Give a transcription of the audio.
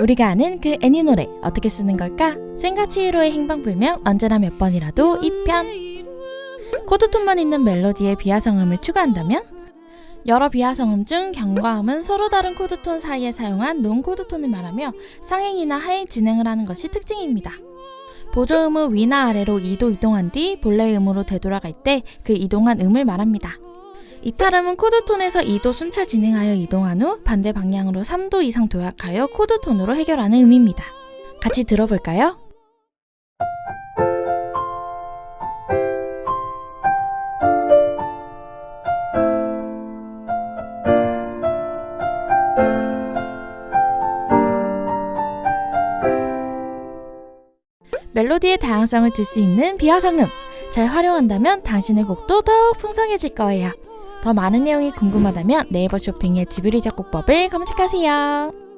우리가 아는 그 애니 노래 어떻게 쓰는 걸까? 생가치히로의 행방불명 언제나 몇 번이라도 2편 코드톤만 있는 멜로디에 비하성음을 추가한다면 여러 비하성음 중 경과음은 서로 다른 코드톤 사이에 사용한 논코드톤을 말하며 상행이나 하행 진행을 하는 것이 특징입니다. 보조음은 위나 아래로 2도 이동한 뒤 본래 음으로 되돌아갈 때 그 이동한 음을 말합니다. 이탈음은 코드톤에서 2도 순차 진행하여 이동한 후 반대 방향으로 3도 이상 도약하여 코드톤으로 해결하는 음입니다. 같이 들어볼까요? 멜로디의 다양성을 줄 수 있는 비화성음 잘 활용한다면 당신의 곡도 더욱 풍성해질 거예요. 더 많은 내용이 궁금하다면 네이버 쇼핑의 지브리 작곡법을 검색하세요.